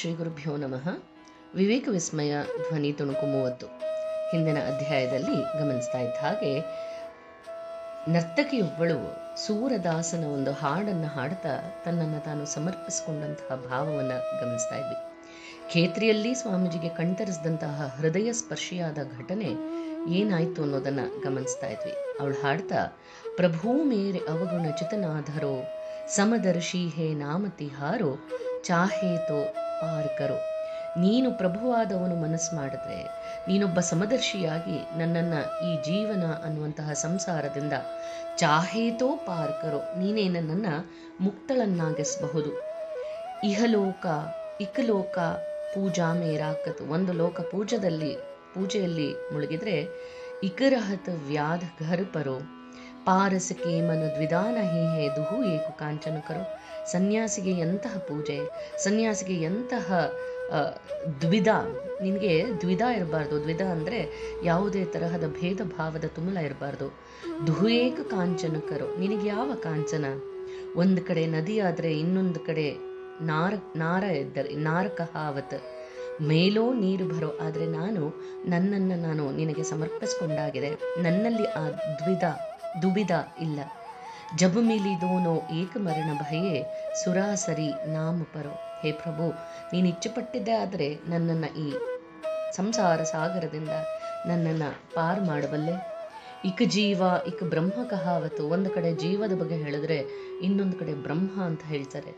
ಶ್ರೀ ಗುರುಭ್ಯೋ ನಮಃ. ವಿವೇಕ ವಿಸ್ಮಯ ಧ್ವನಿ ತುಣುಕು ಮೂವತ್ತು. ಹಿಂದಿನ ಅಧ್ಯಾಯದಲ್ಲಿ ಗಮನಿಸ್ತಾ ಇದ್ದ ಹಾಗೆ, ನರ್ತಕಿಯೊಬ್ಬಳು ಸೂರದಾಸನ ಒಂದು ಹಾಡನ್ನು ಹಾಡ್ತಾ ತನ್ನನ್ನು ತಾನು ಸಮರ್ಪಿಸಿಕೊಂಡಂತಹ ಭಾವವನ್ನು ಗಮನಿಸ್ತಾ ಇದ್ವಿ. ಖೇತ್ರಿಯಲ್ಲಿ ಸ್ವಾಮೀಜಿಗೆ ಕಣ್ತರಿಸಿದಂತಹ ಹೃದಯ ಸ್ಪರ್ಶಿಯಾದ ಘಟನೆ ಏನಾಯ್ತು ಅನ್ನೋದನ್ನ ಗಮನಿಸ್ತಾ ಇದ್ವಿ. ಅವಳು ಹಾಡ್ತಾ ಪ್ರಭು ಮೇರೆ ಅವಗುಣ ಚಿತನಾಧರೋ, ಸಮದರ್ಶಿ ಹೇ ನಾಮತಿಹಾರೋ ಚಾಹೇತೋ ಪಾರ್ಕರೋ ನೀನು ಪ್ರಭುವಾದವನು ಮನಸ್ಸು ಮಾಡಿದ್ರೆ, ನೀನೊಬ್ಬ ಸಮದರ್ಶಿಯಾಗಿ ನನ್ನನ್ನು ಈ ಜೀವನ ಅನ್ನುವಂತಹ ಸಂಸಾರದಿಂದ ಚಾಹೇತೋ ಪಾರ್ಕರು, ನೀನೇ ನನ್ನನ್ನು ಮುಕ್ತಳನ್ನಾಗಿಸಬಹುದು. ಇಹಲೋಕ, ಇಕಲೋಕ, ಪೂಜಾ ಮೇರಾಕತ್, ಒಂದು ಲೋಕ ಪೂಜದಲ್ಲಿ, ಪೂಜೆಯಲ್ಲಿ ಮುಳುಗಿದ್ರೆ, ಇಕರಹತ ವ್ಯಾಧ ಘರ್ಪರು ಪಾರಸ ಕೇಮನ ದ್ವಿಧಾನ ಹೇ ಹೇ ದುಹು ಏಕು ಕಾಂಚನ ಕರೋ ಸನ್ಯಾಸಿಗೆ ಎಂತಹ ಪೂಜೆ, ಸನ್ಯಾಸಿಗೆ ಎಂತಹ ದ್ವಿಧ, ನಿನಗೆ ದ್ವಿಧ ಇರಬಾರ್ದು. ದ್ವಿಧ ಅಂದರೆ ಯಾವುದೇ ತರಹದ ಭೇದ ಭಾವದ ತುಮಲ ಇರಬಾರ್ದು. ದುಹೇಕ ಕಾಂಚನಕರು. ನಿನಗೆ ಯಾವ ಕಾಂಚನ? ಒಂದು ಕಡೆ ನದಿ ಆದರೆ ಇನ್ನೊಂದು ಕಡೆ ನಾರ ನಾರ ಇದ್ದರೆ, ನಾರಕ ಹಾವತ್. ಮೇಲೋ ನೀರು ಬರೋ, ಆದರೆ ನಾನು ನನ್ನನ್ನು ನಾನು ನಿನಗೆ ಸಮರ್ಪಿಸ್ಕೊಂಡಾಗಿದೆ. ನನ್ನಲ್ಲಿ ಆ ದ್ವಿಧ, ದುಬಿಧ ಇಲ್ಲ. ಜಬು ಮಿಲಿ ದೋನೋ ಏಕಮರಣ ಭಯೇ ಸುರಾಸರಿ ನಾಮ ಪರೋ. ಹೇ ಪ್ರಭು, ನೀನು ಇಚ್ಛೆಪಟ್ಟಿದ್ದೆ ಆದರೆ ನನ್ನನ್ನು ಈ ಸಂಸಾರ ಸಾಗರದಿಂದ ನನ್ನನ್ನು ಪಾರ್ ಮಾಡಬಲ್ಲೆ ಇಕ ಜೀವ, ಇಕ ಬ್ರಹ್ಮ ಕಹಾವತು ಒಂದು ಕಡೆ ಜೀವದ ಬಗ್ಗೆ ಹೇಳಿದ್ರೆ ಇನ್ನೊಂದು ಕಡೆ ಬ್ರಹ್ಮ ಅಂತ ಹೇಳ್ತಾರೆ.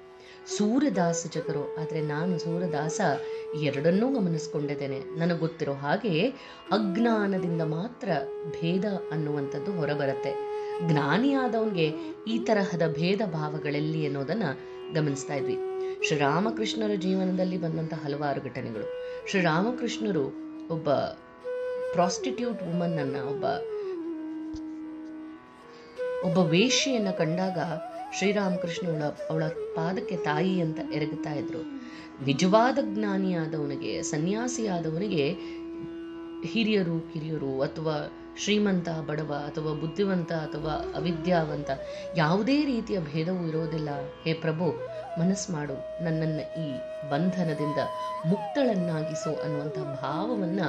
ಸೂರ್ಯದಾಸ ಜಗರು, ಆದರೆ ನಾನು ಸೂರ್ಯದಾಸ ಎರಡನ್ನೂ ಗಮನಿಸ್ಕೊಂಡಿದ್ದೇನೆ. ನನಗೆ ಗೊತ್ತಿರೋ ಹಾಗೆ ಅಜ್ಞಾನದಿಂದ ಮಾತ್ರ ಭೇದ ಅನ್ನುವಂಥದ್ದು ಹೊರಬರುತ್ತೆ. ಜ್ಞಾನಿಯಾದವನಿಗೆ ಈ ತರಹದ ಭೇದ ಭಾವಗಳೆಲ್ಲಿ ಅನ್ನೋದನ್ನ ಗಮನಿಸ್ತಾ ಇದ್ವಿ. ಶ್ರೀರಾಮಕೃಷ್ಣರ ಜೀವನದಲ್ಲಿ ಬಂದಂಥ ಹಲವಾರು ಘಟನೆಗಳು. ಶ್ರೀರಾಮಕೃಷ್ಣರು ಒಬ್ಬ ಪ್ರಾಸ್ಟಿಟ್ಯೂಟ್ ವುಮನ್ ಅನ್ನ ಒಬ್ಬ ಒಬ್ಬ ವೇಷಿಯನ್ನ ಕಂಡಾಗ ಶ್ರೀರಾಮಕೃಷ್ಣ ಅವಳ ಪಾದಕ್ಕೆ ತಾಯಿ ಅಂತ ಎರಗುತ್ತಾ ಇದ್ರು. ನಿಜವಾದ ಜ್ಞಾನಿಯಾದವನಿಗೆ, ಸನ್ಯಾಸಿಯಾದವನಿಗೆ ಹಿರಿಯರು, ಕಿರಿಯರು ಅಥವಾ ಶ್ರೀಮಂತ, ಬಡವ ಅಥವಾ ಬುದ್ಧಿವಂತ ಅಥವಾ ಅವಿದ್ಯಾವಂತ ಯಾವುದೇ ರೀತಿಯ ಭೇದವೂ ಇರೋದಿಲ್ಲ. ಹೇ ಪ್ರಭು, ಮನಸ್ಸು ಮಾಡು. ನನ್ನನ್ನು ಈ ಬಂಧನದಿಂದ ಮುಕ್ತಳನ್ನಾಗಿಸು ಅನ್ನುವಂಥ ಭಾವವನ್ನ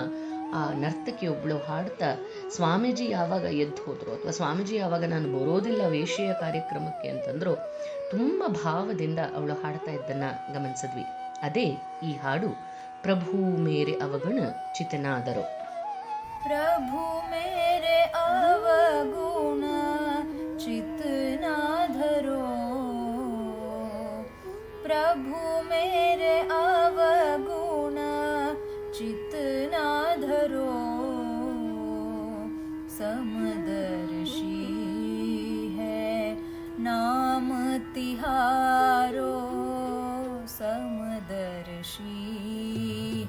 ಆ ನರ್ತಕಿಯೊಬ್ಬಳು ಹಾಡ್ತಾ, ಸ್ವಾಮೀಜಿ ಯಾವಾಗ ಎದ್ದು ಹೋದ್ರು ಅಥವಾ ಸ್ವಾಮೀಜಿ ಯಾವಾಗ ನಾನು ಬರೋದಿಲ್ಲ ವೇಷೆಯ ಕಾರ್ಯಕ್ರಮಕ್ಕೆ ಅಂತಂದ್ರು, ತುಂಬ ಭಾವದಿಂದ ಅವಳು ಹಾಡ್ತಾ ಇದ್ದನ್ನ ಗಮನಿಸಿದ್ವಿ. ಅದೇ ಈ ಹಾಡು, ಪ್ರಭು ಮೇರೆ ಅವಗಣ ಚಿತನಾದರು. प्रभु मेरे अवगुण चित ना धरो प्रभु मेरे अवगुण चित ना धरो समदर्शी है, नाम तिहारो। समदर्शी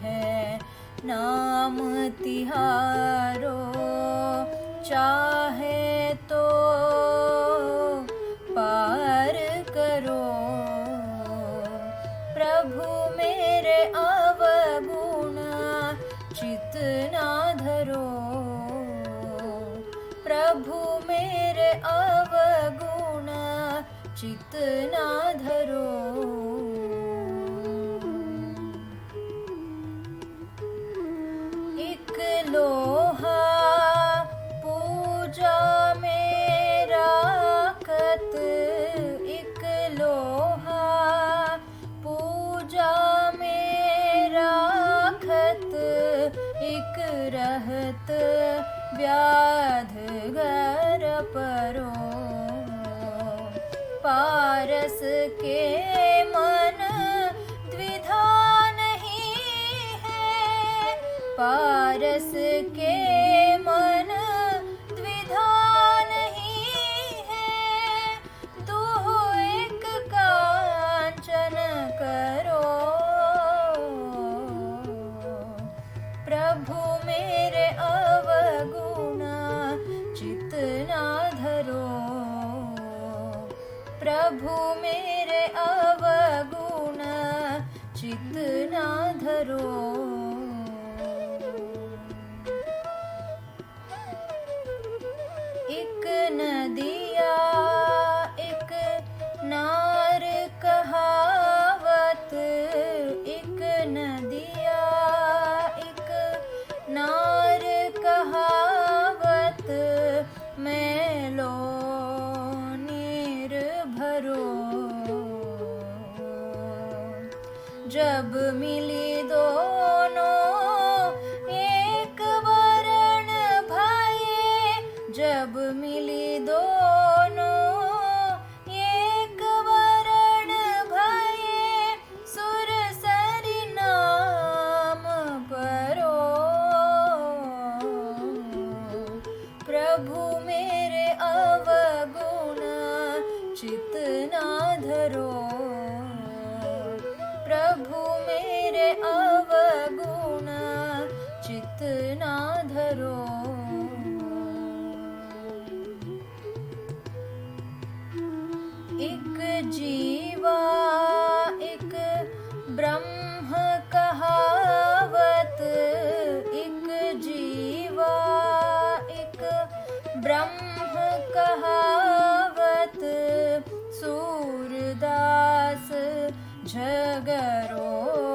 है, नाम तिहारो चाहे तो पार करो। प्रभु मेरे अवगुण चितना धरो। प्रभु मेरे अवगुण चितना धरो। व्याध घर परो। पारस के मन द्विधा नहीं है। पारस ভূমে मिली दोनों, एक वरण भाई सुर सरी नाम परो प्रभु मेरे अवगुण चित ना धरो। प्रभु मेरे अवगुण चित ना धरो। Carol.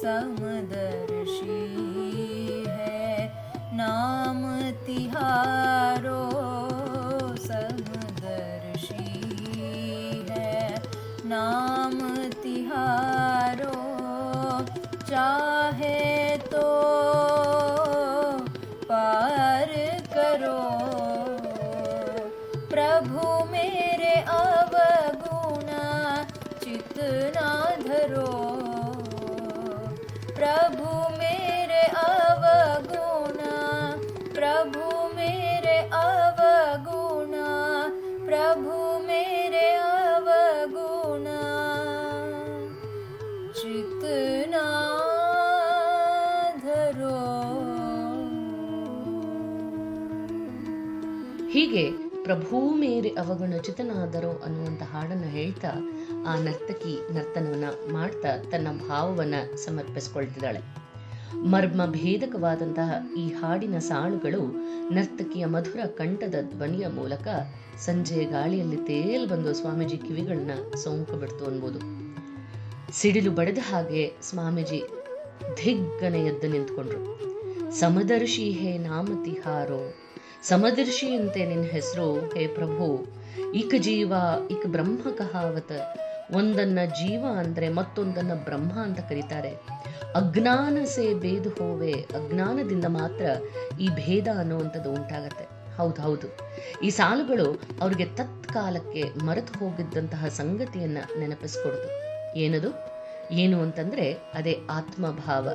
समदर्शी है। नाम तिहारो समदर्शी है। नाम ಹೀಗೆ ಪ್ರಭು ಮೇರೆ ಅವಗುಣಚಿತನಾದರು ಅನ್ನುವಂಥ ಹಾಡನ್ನು ಹೇಳ್ತಾ ಆ ನರ್ತಕಿ ನರ್ತನವನ್ನ ಮಾಡ್ತಾ ತನ್ನ ಭಾವವನ್ನ ಸಮರ್ಪಿಸಿಕೊಳ್ತಿದ್ದಾಳೆ. ಮರ್ಮ ಭೇದಕವಾದಂತಹ ಈ ಹಾಡಿನ ಸಾಳುಗಳು ನರ್ತಕಿಯ ಮಧುರ ಕಂಠದ ಧ್ವನಿಯ ಮೂಲಕ ಸಂಜೆ ಗಾಳಿಯಲ್ಲಿ ತೇಲ್ ಬಂದು ಸ್ವಾಮೀಜಿ ಕಿವಿಗಳನ್ನ ಸೋಂಕು ಬಿಡ್ತು ಅನ್ಬೋದು. ಸಿಡಿಲು ಬಡಿದ ಹಾಗೆ ಸ್ವಾಮೀಜಿ ಧಿಗ್ಗನೆ ಎದ್ದು ನಿಂತ್ಕೊಂಡ್ರು. ಸಮದರ್ಶಿ ಹೇ ನಾಮತಿಹಾರೋ ಸಮದರ್ಶಿಯಂತೆ ನಿನ್ನ ಹೆಸರು, ಹೇ ಪ್ರಭು. ಇಕ್ ಜೀವ ಇಕ್ ಬ್ರಹ್ಮ ಕಹಾವತ. ಒಂದನ್ನ ಜೀವ ಅಂದ್ರೆ ಮತ್ತೊಂದನ್ನ ಬ್ರಹ್ಮ ಅಂತ ಕರೀತಾರೆ. ಅಜ್ಞಾನ ಸೇ ಭೇದ ಹೋವೆ, ಅಜ್ಞಾನದಿಂದ ಮಾತ್ರ ಈ ಭೇದ ಅನ್ನುವಂಥದ್ದು ಉಂಟಾಗತ್ತೆ. ಹೌದು ಹೌದು. ಈ ಸಾಲುಗಳು ಅವ್ರಿಗೆ ತತ್ಕಾಲಕ್ಕೆ ಮರೆತು ಹೋಗಿದ್ದಂತಹ ಸಂಗತಿಯನ್ನ ನೆನಪಿಸ್ಕೊಡ್ತು ಏನದು? ಏನು ಅಂತಂದ್ರೆ ಅದೇ ಆತ್ಮಭಾವ.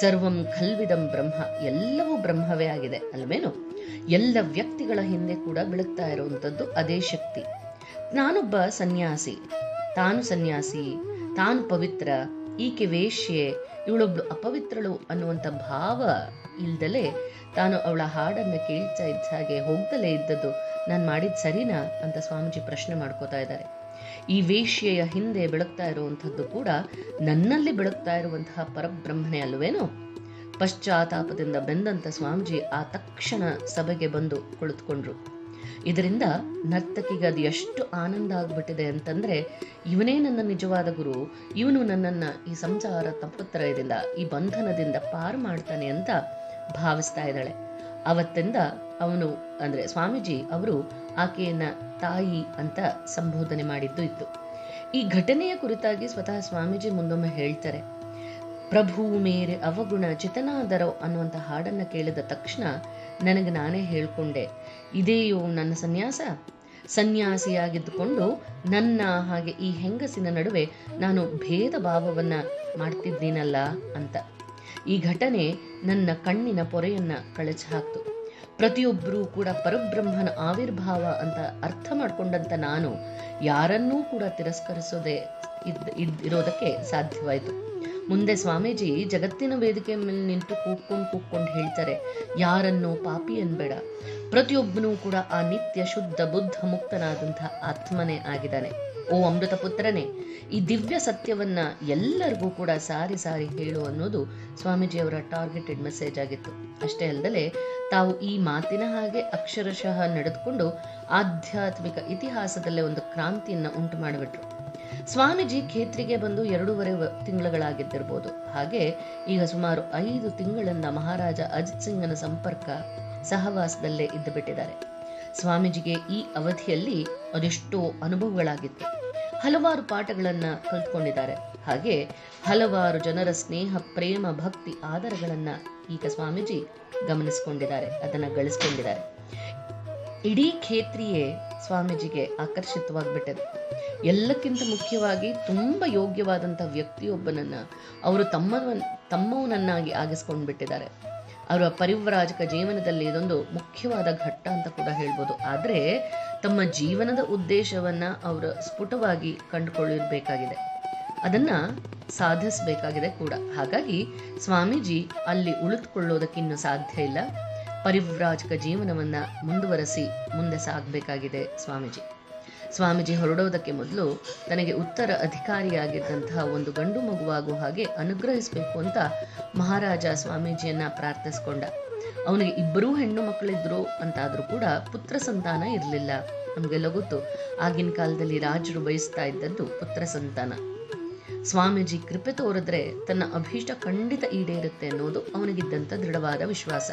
ಸರ್ವಂ ಖಲ್ವಿದಂ ಬ್ರಹ್ಮ, ಎಲ್ಲವೂ ಬ್ರಹ್ಮವೇ ಆಗಿದೆ, ಅಲ್ವೇನು? ಎಲ್ಲ ವ್ಯಕ್ತಿಗಳ ಹಿಂದೆ ಕೂಡ ಬೆಳಗ್ತಾ ಇರುವಂಥದ್ದು ಅದೇ ಶಕ್ತಿ. ನಾನೊಬ್ಬ ಸನ್ಯಾಸಿ, ತಾನು ಸನ್ಯಾಸಿ, ತಾನು ಪವಿತ್ರ, ಈಕೆ ವೇಶ್ಯೆ, ಇವಳೊಬ್ಳು ಅಪವಿತ್ರಳು ಅನ್ನುವಂಥ ಭಾವ ಇಲ್ದಲೆ ತಾನು ಅವಳ ಹಾಡನ್ನ ಕೇಳ್ತಾ ಇದ್ದ ಹಾಗೆ ಹೋಗ್ದಲೇ ಇದ್ದದ್ದು ನಾನು ಮಾಡಿದ್ ಸರಿನಾ ಅಂತ ಸ್ವಾಮೀಜಿ ಪ್ರಶ್ನೆ ಮಾಡ್ಕೋತಾ ಇದ್ದಾರೆ. ಈ ವೇಶ್ಯೆಯ ಹಿಂದೆ ಬೆಳಗ್ತಾ ಇರುವಂಥದ್ದು ಕೂಡ ನನ್ನಲ್ಲಿ ಬೆಳಗ್ತಾ ಇರುವಂತಹ ಪರಬ್ರಹ್ಮನೇ ಅಲ್ವೇನೋ? ಪಶ್ಚಾತ್ತಾಪದಿಂದ ಬೆಂದಂತ ಸ್ವಾಮೀಜಿ ಆ ತಕ್ಷಣ ಸಭೆಗೆ ಬಂದು ಕುಳಿತುಕೊಂಡ್ರು. ಇದರಿಂದ ನರ್ತಕಿಗೆ ಅದು ಎಷ್ಟು ಆನಂದ ಆಗ್ಬಿಟ್ಟಿದೆ ಅಂತಂದ್ರೆ, ಇವನೇ ನನ್ನ ನಿಜವಾದ ಗುರು, ಇವನು ನನ್ನನ್ನ ಈ ಸಂಸಾರ ತಪ್ಪುತ್ತರದಿಂದ, ಈ ಬಂಧನದಿಂದ ಪಾರು ಮಾಡ್ತಾನೆ ಅಂತ ಭಾವಿಸ್ತಾ ಇದ್ದಾಳೆ. ಅವತ್ತಿಂದ ಅವನು, ಅಂದ್ರೆ ಸ್ವಾಮೀಜಿ ಅವರು ಆಕೆಯನ್ನ ತಾಯಿ ಅಂತ ಸಂಬೋಧನೆ ಮಾಡಿದ್ದು ಇತ್ತು. ಈ ಘಟನೆಯ ಕುರಿತಾಗಿ ಸ್ವತಃ ಸ್ವಾಮೀಜಿ ಮುಂದೊಮ್ಮೆ ಹೇಳ್ತಾರೆ. ಪ್ರಭು, ಮೇರೆ ಅವಗುಣ ಚಿತನಾದರೋ ಅನ್ನುವಂಥ ಹಾಡನ್ನು ಕೇಳಿದ ತಕ್ಷಣ ನನಗೆ ನಾನೇ ಹೇಳ್ಕೊಂಡೆ, ಇದೆಯೋ ನನ್ನ ಸನ್ಯಾಸ? ಸನ್ಯಾಸಿಯಾಗಿದ್ದುಕೊಂಡು ನನ್ನ ಹಾಗೆ ಈ ಹೆಂಗಸಿನ ನಡುವೆ ನಾನು ಭೇದ ಭಾವವನ್ನ ಮಾಡ್ತಿದ್ದೀನಲ್ಲ ಅಂತ. ಈ ಘಟನೆ ನನ್ನ ಕಣ್ಣಿನ ಪೊರೆಯನ್ನ ಕಳಚಿ ಹಾಕ್ತು. ಪ್ರತಿಯೊಬ್ಬರೂ ಕೂಡ ಪರಬ್ರಹ್ಮನ ಆವಿರ್ಭಾವ ಅಂತ ಅರ್ಥ ಮಾಡಿಕೊಂಡಂಥ ನಾನು ಯಾರನ್ನೂ ಕೂಡ ತಿರಸ್ಕರಿಸೋದೆ ಇದ್- ಇರೋದಕ್ಕೆ ಸಾಧ್ಯವಾಯಿತು. ಮುಂದೆ ಸ್ವಾಮೀಜಿ ಜಗತ್ತಿನ ವೇದಿಕೆ ಮೇಲೆ ನಿಂತು ಕೂಗ್ಕೊಂಡು ಕೂಗ್ಕೊಂಡು ಹೇಳ್ತಾರೆ, ಯಾರನ್ನೋ ಪಾಪಿ ಅನ್ಬೇಡ. ಪ್ರತಿಯೊಬ್ಬನೂ ಕೂಡ ಆ ನಿತ್ಯ ಶುದ್ಧ ಬುದ್ಧ ಮುಕ್ತನಾದಂಥ ಆತ್ಮನೇ ಆಗಿದ್ದಾನೆ. ಓ ಅಮೃತ ಪುತ್ರನೇ, ಈ ದಿವ್ಯ ಸತ್ಯವನ್ನ ಎಲ್ಲರಿಗೂ ಕೂಡ ಸಾರಿ ಸಾರಿ ಹೇಳು ಅನ್ನೋದು ಸ್ವಾಮೀಜಿಯವರ ಟಾರ್ಗೆಟೆಡ್ ಮೆಸೇಜ್ ಆಗಿತ್ತು. ಅಷ್ಟೇ ಅಲ್ಲದೆ, ತಾವು ಈ ಮಾತಿನ ಹಾಗೆ ಅಕ್ಷರಶಃ ನಡೆದುಕೊಂಡು ಆಧ್ಯಾತ್ಮಿಕ ಇತಿಹಾಸದಲ್ಲೇ ಒಂದು ಕ್ರಾಂತಿಯನ್ನ ಉಂಟು ಮಾಡಿಬಿಟ್ರು. ಸ್ವಾಮೀಜಿ ಖೇತ್ರಿಗೆ ಬಂದು ಎರಡೂವರೆ ತಿಂಗಳುಗಳಾಗಿದ್ದಿರಬಹುದು ಹಾಗೆ ಈಗ ಸುಮಾರು ಐದು ತಿಂಗಳಿಂದ ಮಹಾರಾಜ ಅಜಿತ್ ಸಿಂಗನ ಸಂಪರ್ಕ ಸಹವಾಸದಲ್ಲೇ ಇದ್ದು ಬಿಟ್ಟಿದ್ದಾರೆ ಸ್ವಾಮೀಜಿಗೆ ಈ ಅವಧಿಯಲ್ಲಿ ಅದೆಷ್ಟೋ ಅನುಭವಗಳಾಗಿತ್ತು. ಹಲವಾರು ಪಾಠಗಳನ್ನ ಕಲ್ತ್ಕೊಂಡಿದ್ದಾರೆ. ಹಾಗೆ ಹಲವಾರು ಜನರ ಸ್ನೇಹ, ಪ್ರೇಮ, ಭಕ್ತಿ ಆಧಾರಗಳನ್ನ ಈಗ ಸ್ವಾಮೀಜಿ ಗಮನಿಸಿಕೊಂಡಿದ್ದಾರೆ, ಅದನ್ನ ಗಳಿಸ್ಕೊಂಡಿದ್ದಾರೆ. ಇಡೀ ಖೇತ್ರಿಯೇ ಸ್ವಾಮೀಜಿಗೆ ಆಕರ್ಷಿತವಾಗ್ಬಿಟ್ಟது ಎಲ್ಲಕ್ಕಿಂತ ಮುಖ್ಯವಾಗಿ ತುಂಬ ಯೋಗ್ಯವಾದಂಥ ವ್ಯಕ್ತಿಯೊಬ್ಬನನ್ನ ಅವರು ತಮ್ಮ ತಮ್ಮವನನ್ನಾಗಿ ಆಗಿಸ್ಕೊಂಡು ಬಿಟ್ಟಿದ್ದಾರೆ ಅವರ ಪರಿವ್ರಾಜಕ ಜೀವನದಲ್ಲಿ ಇದೊಂದು ಮುಖ್ಯವಾದ ಘಟ್ಟ ಅಂತ ಕೂಡ ಹೇಳ್ಬೋದು. ಆದರೆ ತಮ್ಮ ಜೀವನದ ಉದ್ದೇಶವನ್ನ ಅವರು ಸ್ಫುಟವಾಗಿ ಕಂಡುಕೊಳ್ಳಿರಬೇಕಾಗಿದೆ. ಅದನ್ನ ಸಾಧಿಸಬೇಕಾಗಿದೆ ಕೂಡ. ಹಾಗಾಗಿ ಸ್ವಾಮೀಜಿ ಅಲ್ಲಿ ಉಳಿದುಕೊಳ್ಳೋದಕ್ಕಿನ್ನು ಸಾಧ್ಯ ಇಲ್ಲ. ಪರಿವ್ರಾಜಕ ಜೀವನವನ್ನ ಮುಂದುವರೆಸಿ ಮುಂದೆ ಸಾಗಬೇಕಾಗಿದೆ ಸ್ವಾಮೀಜಿ. ಸ್ವಾಮೀಜಿ ಹೊರಡೋದಕ್ಕೆ ಮೊದಲು ತನಗೆ ಉತ್ತರ ಅಧಿಕಾರಿಯಾಗಿದ್ದಂತಹ ಒಂದು ಗಂಡು ಮಗುವಾಗುವ ಹಾಗೆ ಅನುಗ್ರಹಿಸಬೇಕು ಅಂತ ಮಹಾರಾಜ ಸ್ವಾಮೀಜಿಯನ್ನ ಪ್ರಾರ್ಥಿಸ್ಕೊಂಡ. ಅವನಿಗೆ ಇಬ್ಬರೂ ಹೆಣ್ಣು ಮಕ್ಕಳಿದ್ರು ಅಂತಾದ್ರೂ ಕೂಡ ಪುತ್ರ ಸಂತಾನ ಇರಲಿಲ್ಲ. ನಮಗೆಲ್ಲ ಗೊತ್ತು, ಆಗಿನ ಕಾಲದಲ್ಲಿ ರಾಜರು ಬಯಸ್ತಾ ಇದ್ದದ್ದು ಪುತ್ರ ಸಂತಾನ. ಸ್ವಾಮೀಜಿ ಕೃಪೆ ತೋರಿದ್ರೆ ತನ್ನ ಅಭೀಷ್ಟ ಖಂಡಿತ ಈಡೇರುತ್ತೆ ಅನ್ನೋದು ಅವನಿಗಿದ್ದಂಥ ದೃಢವಾದ ವಿಶ್ವಾಸ.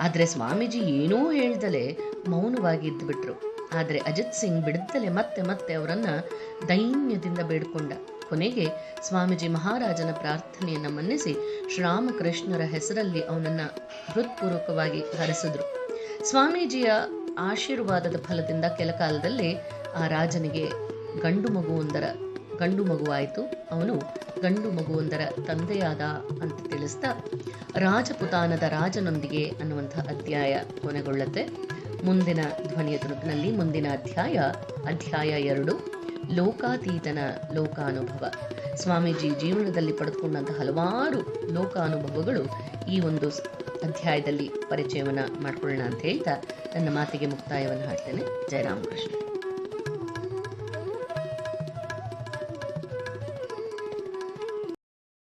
ಆದರೆ ಸ್ವಾಮೀಜಿ ಏನೂ ಹೇಳ್ದಲೆ ಮೌನವಾಗಿ ಇದ್ದುಬಿಟ್ರು ಆದ್ರೆ ಅಜಿತ್ ಸಿಂಗ್ ಬಿಡುತ್ತಲೇ ಮತ್ತೆ ಮತ್ತೆ ಅವರನ್ನ ದೈನ್ಯದಿಂದ ಬೇಡಿಕೊಂಡ. ಕೊನೆಗೆ ಸ್ವಾಮೀಜಿ ಮಹಾರಾಜನ ಪ್ರಾರ್ಥನೆಯನ್ನು ಮನ್ನಿಸಿ ಶ್ರೀರಾಮಕೃಷ್ಣರ ಹೆಸರಲ್ಲಿ ಅವನನ್ನ ಹೃತ್ಪೂರ್ವಕವಾಗಿ ಹರಿಸಿದ್ರು. ಸ್ವಾಮೀಜಿಯ ಆಶೀರ್ವಾದದ ಫಲದಿಂದ ಕೆಲ ಕಾಲದಲ್ಲಿ ಆ ರಾಜನಿಗೆ ಗಂಡು ಮಗುವೊಂದರ, ಗಂಡು ಮಗುವಾಯಿತು. ಅವನು ಗಂಡು ಮಗುವೊಂದರ ತಂದೆಯಾದ ಅಂತ ತಿಳಿಸ್ತಾ ರಾಜಪುತಾನದ ರಾಜನೊಂದಿಗೆ ಅನ್ನುವಂಥ ಅಧ್ಯಾಯ ಕೊನೆಗೊಳ್ಳುತ್ತೆ. ಮುಂದಿನ ಧ್ವನಿಯ ತುಣುಕಿನಲ್ಲಿ ಮುಂದಿನ ಅಧ್ಯಾಯ ಅಧ್ಯಾಯ ಎರಡು, ಲೋಕಾತೀತನ ಲೋಕಾನುಭವ. ಸ್ವಾಮೀಜಿ ಜೀವನದಲ್ಲಿ ಪಡೆದುಕೊಂಡಂತಹ ಹಲವಾರು ಲೋಕಾನುಭವಗಳು ಈ ಒಂದು ಅಧ್ಯಾಯದಲ್ಲಿ ಪರಿಚಯವನ್ನ ಮಾಡ್ಕೊಳ್ಳೋಣ ಅಂತ ಹೇಳ್ತಾ ನನ್ನ ಮಾತಿಗೆ ಮುಕ್ತಾಯವನ್ನು ಹಾಡ್ತೇನೆ. ಜಯರಾಮಕೃಷ್ಣ.